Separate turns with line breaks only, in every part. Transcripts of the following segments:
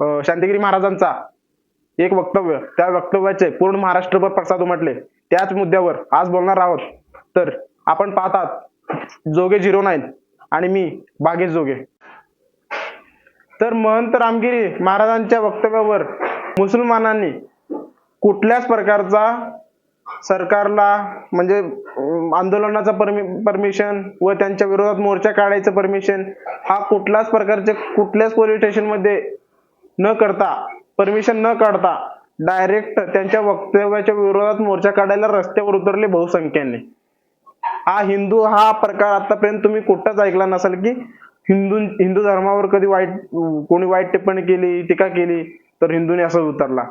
शांतिगिरी महाराजांचा एक वक्तव्य त्या वक्तव्याचे पूर्ण महाराष्ट्रभर प्रसाद उमटले. त्याच मुद्द्यावर आज बोलणार आहोत. तर आपण पाहतात जोगे झिरो नाईन आणि मी बागेश जोगे. तर महंत रामगिरी महाराजांच्या वक्तव्यावर मुसलमानांनी कुठल्याच प्रकारचा सरकारला म्हणजे अं, आंदोलनाचा परमिशन व त्यांच्या विरोधात मोर्चा काढायचं परमिशन हा कुठल्याच प्रकारचे कुठल्याच पोलीस स्टेशनमध्ये न करता परमिशन न काढता डायरेक्ट त्यांच्या वक्तव्याच्या विरोधात मोर्चा काढायला रस्त्यावर उतरले बहुसंख्येने. हा हिंदू हा प्रकार आतापर्यंत तुम्ही कुठंच ऐकला नसाल की हिंदू हिंदू धर्मावर कधी वाईट कोणी वाईट टिप्पणी केली टीका केली तर हिंदूने असं उतरला.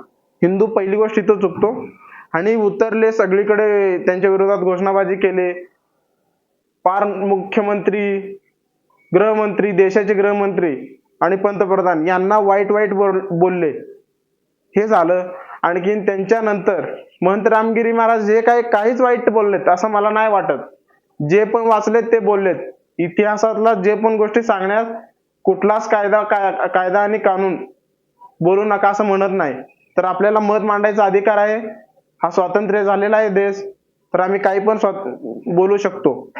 हिंदू पहिली गोष्ट इथं चुकतो. आणि उतरले सगळीकडे त्यांच्या विरोधात घोषणाबाजी केले. पार मुख्यमंत्री गृहमंत्री देशाचे गृहमंत्री आणि पंतप्रधान यांना वाईट वाईट बोल- बोलले. हे झालं. आणखीन त्यांच्यानंतर महंत रामगिरी महाराज जे काही काहीच वाईट बोललेत असं मला नाही वाटत. जे पण वाचलेत ते बोललेत. इतिहासातला जे पण गोष्टी सांगण्यात कुठलाच कायदा काय- कायदा आणि कानून बोलू नका असं म्हणत नाही. तर आपल्याला मत मांडायचा अधिकार आहे. हा स्वातंत्र्य झालेला आहे देश. तर आम्ही काही पण स्वात बोलू शकतो.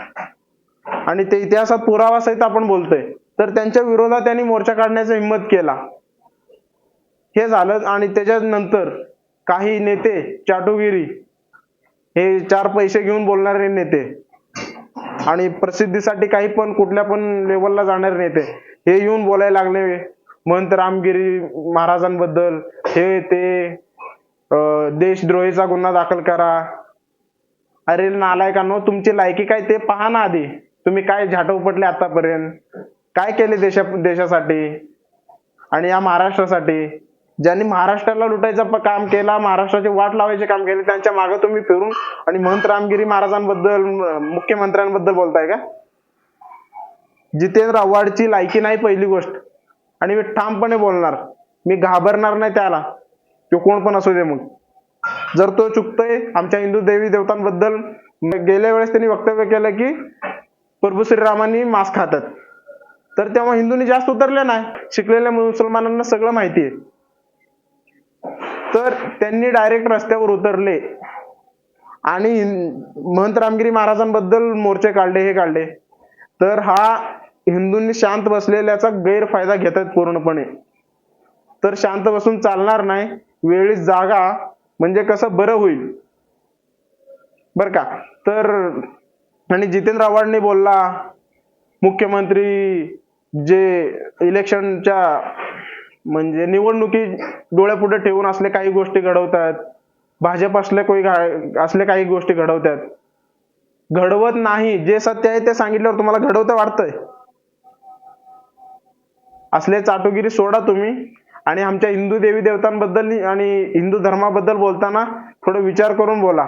आणि ते इतिहासात पुरावा सहित आपण बोलतोय. तर त्यांच्या विरोधात त्यांनी मोर्चा काढण्याचा हिंमत केला. हे झालं आणि त्याच्यानंतर काही नेते चाटुगिरी हे चार पैसे घेऊन बोलणारे नेते आणि प्रसिद्धीसाठी काही पण कुठल्या पण लेवलला जाणारे नेते हे येऊन बोलायला लागले. महंत रामगिरी महाराजांबद्दल हे ते देशद्रोहीचा गुन्हा दाखल करा. अरे नालायकांनो तुमची लायकी काय ते पहा ना आधी. तुम्ही काय झाट उपटले आतापर्यंत? काय केले देशा देशासाठी? आणि या महाराष्ट्रासाठी? ज्यांनी महाराष्ट्राला लुटायचं काम केला महाराष्ट्राची वाट लावायचे काम केले त्यांच्या मागे तुम्ही फिरून आणि महंत रामगिरी महाराजांबद्दल मुख्यमंत्र्यांबद्दल बोलताय का? जितेंद्र आव्हाडची लायकी नाही पहिली गोष्ट. आणि मी ठामपणे बोलणार. मी घाबरणार नाही त्याला. तो कोण पण असू दे मग जर तो चुकतोय आमच्या हिंदू देवी देवतांबद्दल गेल्या वेळेस त्यांनी वक्तव्य केलं की प्रभू श्रीरामांनी मांस खातात. तर तेव्हा हिंदूंनी जास्त उतरले नाही. शिकलेल्या मुसलमानांना सगळं माहिती आहे तर त्यांनी डायरेक्ट रस्त्यावर उतरले. आणि महंत रामगिरी महाराजांबद्दल मोर्चे काढले हे काढले. तर हा हिंदूंनी शांत बसलेल्याचा गैरफायदा घेत आहेत पूर्णपणे. तर शांत बसून चालणार नाही वेळी जागा म्हणजे कसं बरं होईल. बर का? तर आणि जितेंद्र आव्हाडने बोलला मुख्यमंत्री जे इलेक्शनच्या म्हणजे निवडणुकी डोळ्यापुढे ठेवून असले काही गोष्टी घडवतात भाजप असले काही असले काही गोष्टी घडवतात. घडवत नाही जे सत्य आहे ते सांगितल्यावर तुम्हाला घडवतं वाटतंय. असले चाटुगिरी सोडा तुम्ही आणि आमच्या हिंदू देवी देवतांबद्दल आणि हिंदू धर्माबद्दल बोलताना थोडं विचार करून बोला.